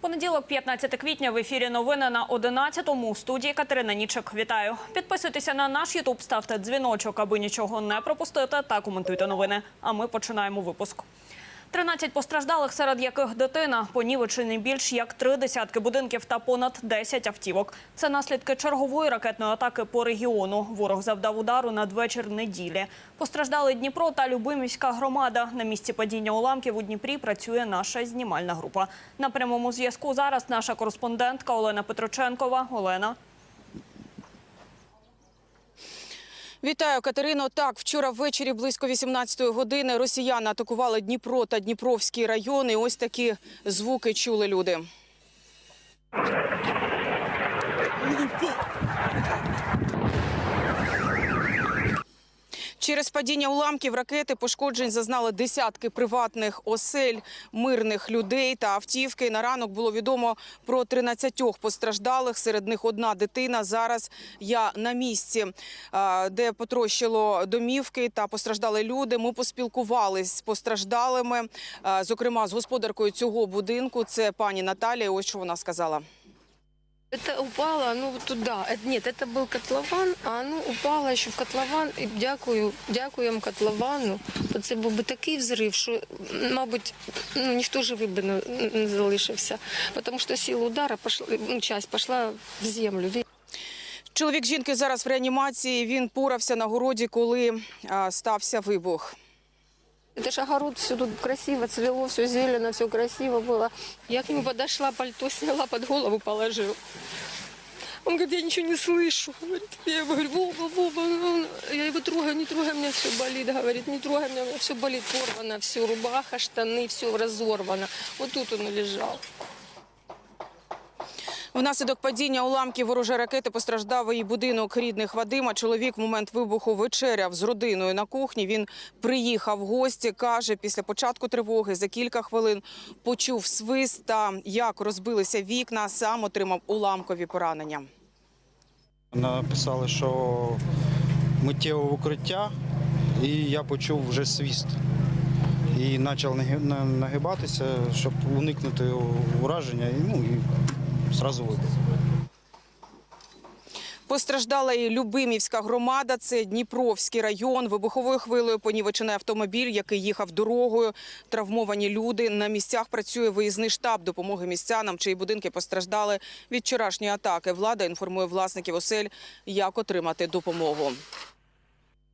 Понеділок, 15 квітня, в ефірі новини на 11-му. У студії Катерина Нічик. Вітаю. Підписуйтеся на наш Ютуб, ставте дзвіночок, аби нічого не пропустити, та коментуйте новини. А ми починаємо випуск. 13 постраждалих, серед яких дитина, понівечені більш як три десятки будинків та понад 10 автівок. Це наслідки чергової ракетної атаки по регіону. Ворог завдав удару надвечір неділі. Постраждали Дніпро та Любимівська громада. На місці падіння уламків у Дніпрі працює наша знімальна група. На прямому зв'язку зараз наша кореспондентка Олена Петроченкова. Олена. Вітаю, Катерино. Так, вчора ввечері близько 18-ї години росіяни атакували Дніпро та Дніпровський райони. Ось такі звуки чули люди. Через падіння уламків ракети пошкоджень зазнали десятки приватних осель, мирних людей та автівки. На ранок було відомо про 13 постраждалих. Серед них одна дитина. Зараз я на місці, де потрощило домівки та постраждали люди. Ми поспілкувались з постраждалими, зокрема з господаркою цього будинку. Це пані Наталія. Ось що вона сказала. Это упало, ну вот туда. Э, Нет, это был котлован, а оно упало еще в котлован. І дякую, дякуємо котловану. Бо це був би такий взрив, що, мабуть, ну, ніхто живий би не, не залишився. Тому що сила удара пошла, ну, часть пішла в землю. Чоловік жінки зараз в реанімації. Він порався на городі, коли а, стався вибух. Это же огород, все тут красиво, цвело, все зелено, все красиво было. Я к нему подошла, пальто сняла, под голову положил. Он говорит, я ничего не слышу. Говорит, я ему говорю, Вова, Вова. Он- Я его трогаю, не трогай, меня все болит. Говорит, не трогай меня, у меня все болит, порвано, все, рубаха, штаны, все разорвано. Вот тут он и лежал. Внаслідок падіння уламків ворожої ракети постраждав і будинок рідних Вадима. Чоловік в момент вибуху вечеряв з родиною на кухні. Він приїхав в гості. каже, після початку тривоги за кілька хвилин почув свист та як розбилися вікна. Сам отримав уламкові поранення. Написали, що миттєве укриття, і я почув вже свіст. І почав нагибатися, щоб уникнути ураження, і, ну, і одразу вибух. Постраждала і Любимівська громада. Це Дніпровський район. Вибуховою хвилею понівечений автомобіль, який їхав дорогою. Травмовані люди. На місцях працює виїзний штаб допомоги містянам, чиї будинки постраждали від вчорашньої атаки. Влада інформує власників осель, як отримати допомогу.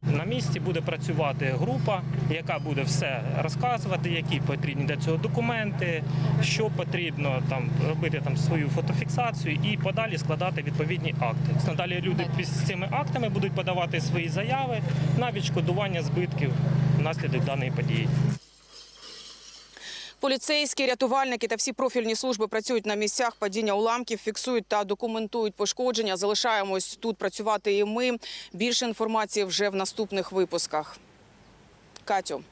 На місці буде працювати група, яка буде все розказувати, які потрібні для цього документи, що потрібно там робити там свою фотофіксацію і подалі складати відповідні акти. Надалі люди з цими актами будуть подавати свої заяви на відшкодування збитків внаслідок даної події. Поліцейські, рятувальники та всі профільні служби працюють на місцях падіння уламків, фіксують та документують пошкодження. Залишаємось тут працювати і ми. Більше інформації вже в наступних випусках. Катю.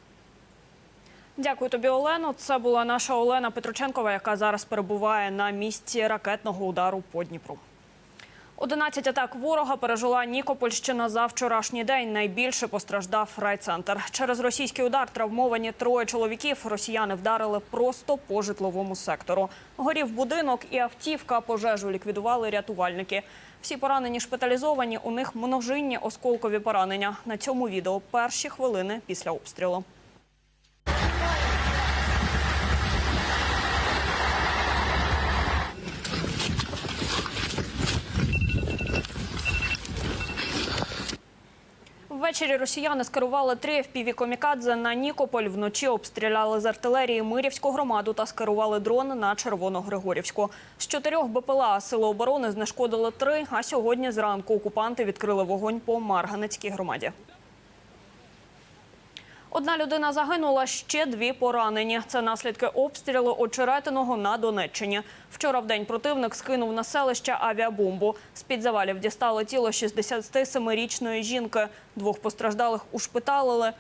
Дякую тобі, Олено. Це була наша Олена Петроченкова, яка зараз перебуває на місці ракетного удару по Дніпру. 11 атак ворога пережила Нікопольщина за вчорашній день. Найбільше постраждав райцентр. Через російський удар травмовані троє чоловіків. Росіяни вдарили просто по житловому сектору. Горів будинок і автівка. Пожежу ліквідували рятувальники. Всі поранені шпиталізовані. У них множинні осколкові поранення. На цьому відео перші хвилини після обстрілу. Ввечері росіяни скерували три fpv комікадзе на Нікополь. Вночі обстріляли з артилерії Мирівську громаду та скерували дрон на Червоногригорівську. З чотирьох БПЛА сили оборони знешкодили три. А сьогодні зранку окупанти відкрили вогонь по Марганецькій громаді. Одна людина загинула, ще дві поранені. Це наслідки обстрілу очеретиного на Донеччині. Вчора в день противник скинув на селище авіабомбу. З-під завалів дістало тіло 67-річної жінки. Двох постраждалих ушпиталили.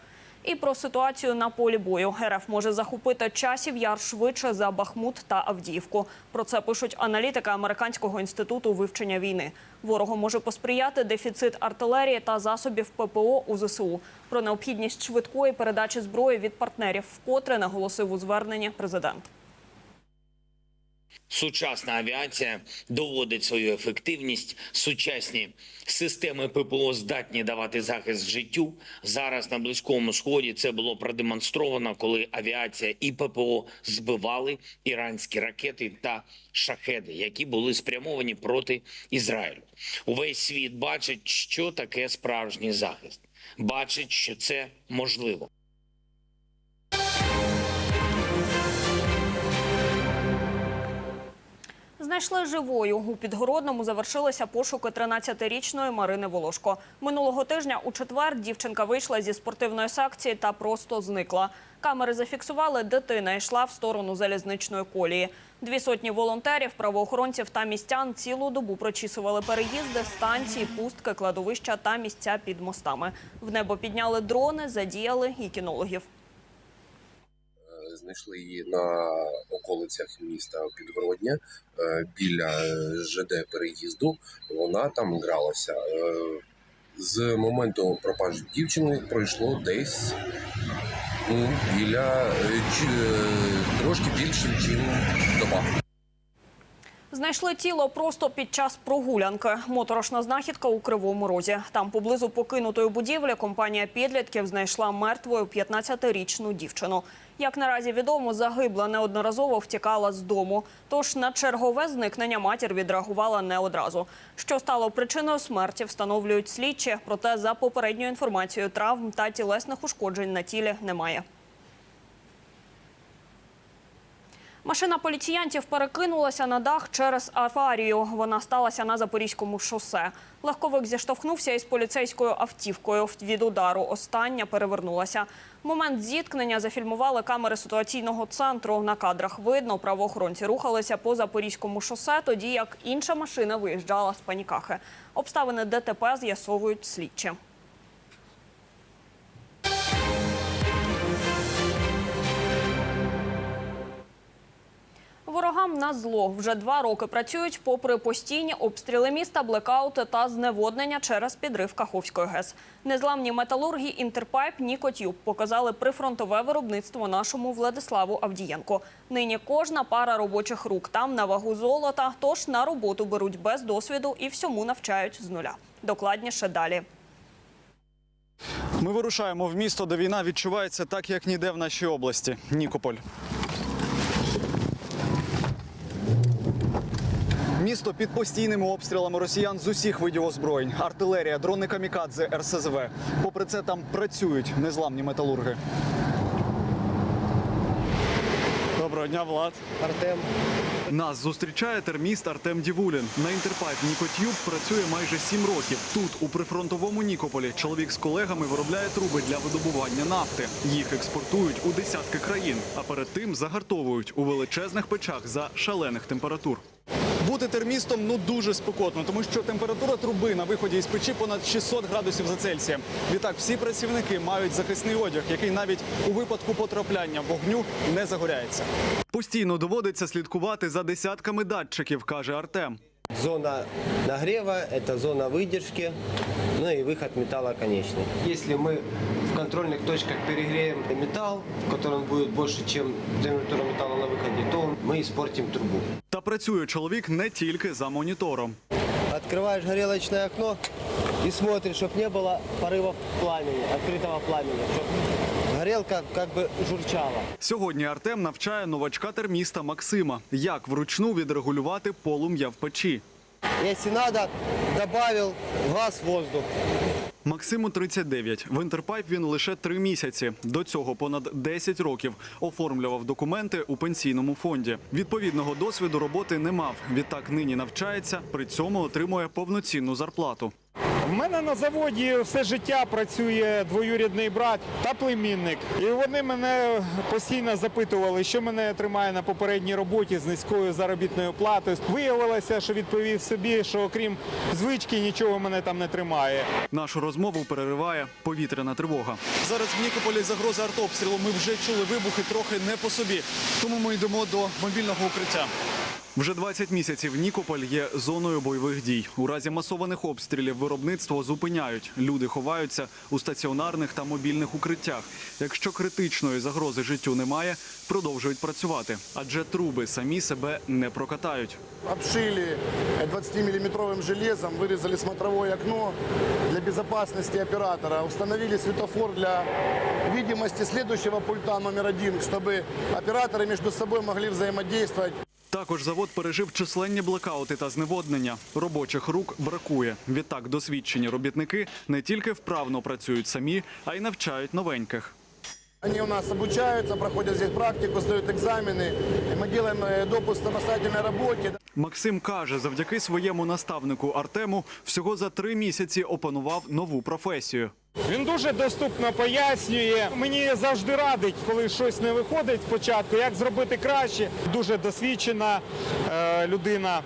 І про ситуацію на полі бою. РФ може захопити часів яр швидше за Бахмут та Авдіївку. Про це пишуть аналітики Американського інституту вивчення війни. Ворогу може посприяти дефіцит артилерії та засобів ППО у ЗСУ. Про необхідність швидкої передачі зброї від партнерів, вкотре наголосив у зверненні президент. Сучасна авіація доводить свою ефективність. Сучасні системи ППО здатні давати захист життю. Зараз на близькому сході це було продемонстровано, коли авіація і ППО збивали іранські ракети та шахеди, які були спрямовані проти Ізраїлю. Увесь світ бачить, що таке справжній захист, бачить, що це можливо. Знайшли живою. У Підгородному завершилися пошуки 13-річної Марини Волошко. Минулого тижня у четвер дівчинка вийшла зі спортивної секції та просто зникла. Камери зафіксували, дитина йшла в сторону залізничної колії. Дві сотні волонтерів, правоохоронців та містян цілу добу прочісували переїзди, станції, пустки, кладовища та місця під мостами. В небо підняли дрони, задіяли і кінологів. Знайшли її на околицях міста Підгородня е, біля е, ЖД переїзду. Вона там гралася. Е, З моменту пропажі дівчини пройшло десь ну, біля трошки більше, ніж доба. Знайшли тіло просто під час прогулянки. Моторошна знахідка у Кривому Розі. Там поблизу покинутої будівлі компанія підлітків знайшла мертвою 15-річну дівчину. Як наразі відомо, загибла неодноразово втікала з дому. Тож на чергове зникнення матір відреагувала не одразу. Що стало причиною смерті, встановлюють слідчі. Проте за попередньою інформацією травм та тілесних ушкоджень на тілі немає. Машина поліціянтів перекинулася на дах через аварію. Вона сталася на Запорізькому шосе. Легковик зіштовхнувся із поліцейською автівкою. Від удару остання перевернулася. Момент зіткнення зафільмували камери ситуаційного центру. На кадрах видно, правоохоронці рухалися по Запорізькому шосе, тоді як інша машина виїжджала з панікахи. Обставини ДТП з'ясовують слідчі. Ворогам на зло вже два роки працюють попри постійні обстріли міста, блекаути та зневоднення через підрив Каховської ГЕС. Незламні металурги Інтерпайп Нікотюб показали прифронтове виробництво нашому Владиславу Авдієнко. Нині кожна пара робочих рук там на вагу золота, тож на роботу беруть без досвіду і всьому навчають з нуля. Докладніше далі. Ми вирушаємо в місто, де війна відчувається так, як ніде в нашій області. Нікополь. Місто під постійними обстрілами росіян з усіх видів озброєнь: артилерія, дрони камікадзе, РСЗВ. Попри це, там працюють незламні металурги. Доброго дня, Влад. Артем. Нас зустрічає терміст Артем Дівулін. На інтерпайп Нікотюб працює майже сім років. Тут, у прифронтовому Нікополі, чоловік з колегами виробляє труби для видобування нафти. Їх експортують у десятки країн, а перед тим загартовують у величезних печах за шалених температур Бути термістом ну дуже спекотно, тому що температура труби на виході із печі понад 600 градусів за Цельсієм. Відтак всі працівники мають захисний одяг, який навіть у випадку потрапляння вогню не загоряється. Постійно доводиться слідкувати за десятками датчиків, каже Артем. Зона нагрева – это зона выдержки, ну и выход металла конечный. Если мы в контрольных точках перегреем металл, в котором будет больше, чем температура металла на выходе, то мы испортим трубу. Та працює чоловік не тільки за монітором. Открываешь горелочное окно и смотришь, чтобы не было порывов пламени, открытого пламени, чтобы горелка как бы журчала. Сьогодні Артем навчає новачка терміста Максима, як вручну відрегулювати полум'я в печі. Если надо, добавил газ, воздух. Максиму 39. В інтерпайп він лише три місяці. До цього понад 10 років оформлював документи у пенсійному фонді. Відповідного досвіду роботи не мав. Відтак нині навчається, при цьому отримує повноцінну зарплату. В мене на заводі все життя працює двоюрідний брат та племінник. І вони мене постійно запитували, що мене тримає на попередній роботі з низькою заробітною платою. Виявилося, що відповів собі, що окрім звички нічого мене там не тримає. Нашу розмову перериває повітряна тривога. Зараз в Нікополі загроза артобстрілу. Ми вже чули вибухи трохи не по собі. Тому ми йдемо до мобільного укриття. Вже 20 місяців Нікополь є зоною бойових дій. У разі масованих обстрілів виробництво зупиняють. Люди ховаються у стаціонарних та мобільних укриттях. Якщо критичної загрози життю немає, продовжують працювати, адже труби самі себе не прокатають. обшили 20-миллиметровым железом, вырезали смотровое окно для безопасности оператора, установили светофор для видимости следующего пульта номер один, чтобы операторы между собой могли взаимодействовать. Також завод пережив численні блекаути та зневоднення. Робочих рук бракує. Відтак досвідчені робітники не тільки вправно працюють самі, а й навчають новеньких. Они у нас обучаются, проходят здесь практику, сдают экзамены. И мы делаем э, допуск к самостоятельной работе. Максим каже, завдяки своєму наставнику Артему всього за три місяці опанував нову професію. Він дуже доступно пояснює. Мені завжди радить, коли щось не виходить спочатку, як зробити краще. Дуже досвідчена е, людина,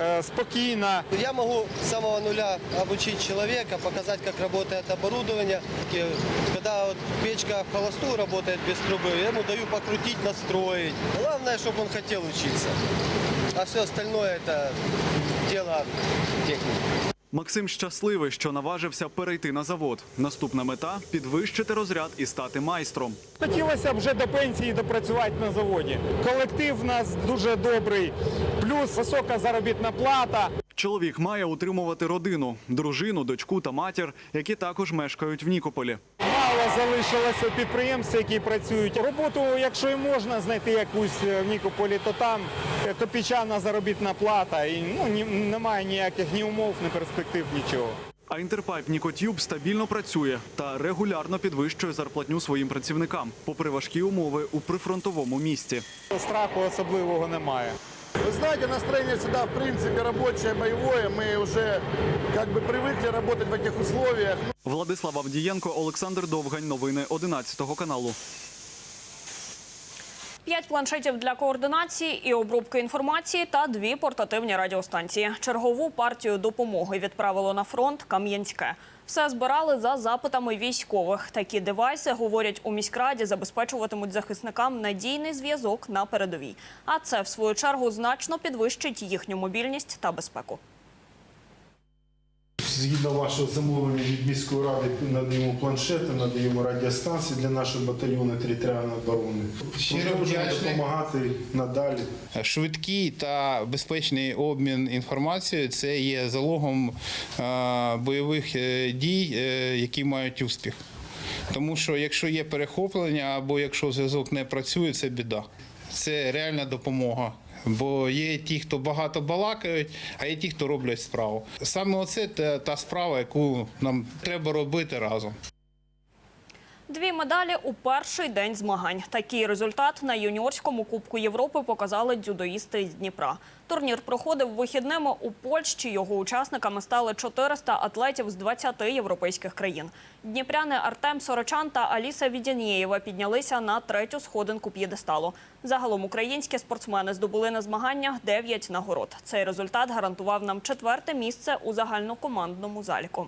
е, спокійна. Я могу с самого нуля обучить человека, показать, как работает оборудование. И Когда вот печка в холостую работает без трубы, я ему даю покрутить, настроить. Главное, чтобы он хотел учиться. А все остальное это дело техники. Максим щасливий, що наважився перейти на завод. Наступна мета підвищити розряд і стати майстром. Хотілося б вже до пенсії допрацювати на заводі. Колектив у нас дуже добрий, плюс висока заробітна плата. Чоловік має утримувати родину, дружину, дочку та матір, які також мешкають в Нікополі. Мало залишилося підприємств, які працюють. Роботу, якщо і можна знайти якусь е, в Нікополі, то там е, копійчана заробітна плата. І ну, ні, немає ніяких ні умов, ні перспектив, нічого. А інтерпайп Нікотюб стабільно працює та регулярно підвищує зарплатню своїм працівникам, попри важкі умови у прифронтовому місті. Страху особливого немає. Вы знаете, настроение всегда, в принципе, рабочее, боевое. Мы уже как бы привыкли работать в этих условиях. Владислав Авдієнко, Олександр Довгань. Новини 11 каналу. П'ять планшетів для координації і обробки інформації та дві портативні радіостанції. Чергову партію допомоги відправило на фронт Кам'янське. Все збирали за запитами військових. Такі девайси, говорять у міськраді, забезпечуватимуть захисникам надійний зв'язок на передовій. А це, в свою чергу, значно підвищить їхню мобільність та безпеку. Згідно вашого замовлення від міської ради надаємо планшети, надаємо радіостанції для нашого батальйону територіальної оборони. Можемо допомагати надалі. Швидкий та безпечний обмін інформацією це є залогом е, бойових е, дій, е, які мають успіх. Тому що якщо є перехоплення або якщо зв'язок не працює, це біда. Це реальна допомога. Бо є ті, хто багато балакають, а є ті, хто роблять справу. Саме оце та, справа, яку нам треба робити разом. Дві медалі у перший день змагань. Такий результат на юніорському Кубку Європи показали дзюдоїсти з Дніпра. Турнір проходив вихідними у Польщі. Його учасниками стали 400 атлетів з 20 європейських країн. Дніпряни Артем Сорочан та Аліса Відянієва піднялися на третю сходинку п'єдесталу. Загалом українські спортсмени здобули на змаганнях 9 нагород. Цей результат гарантував нам четверте місце у загальнокомандному заліку.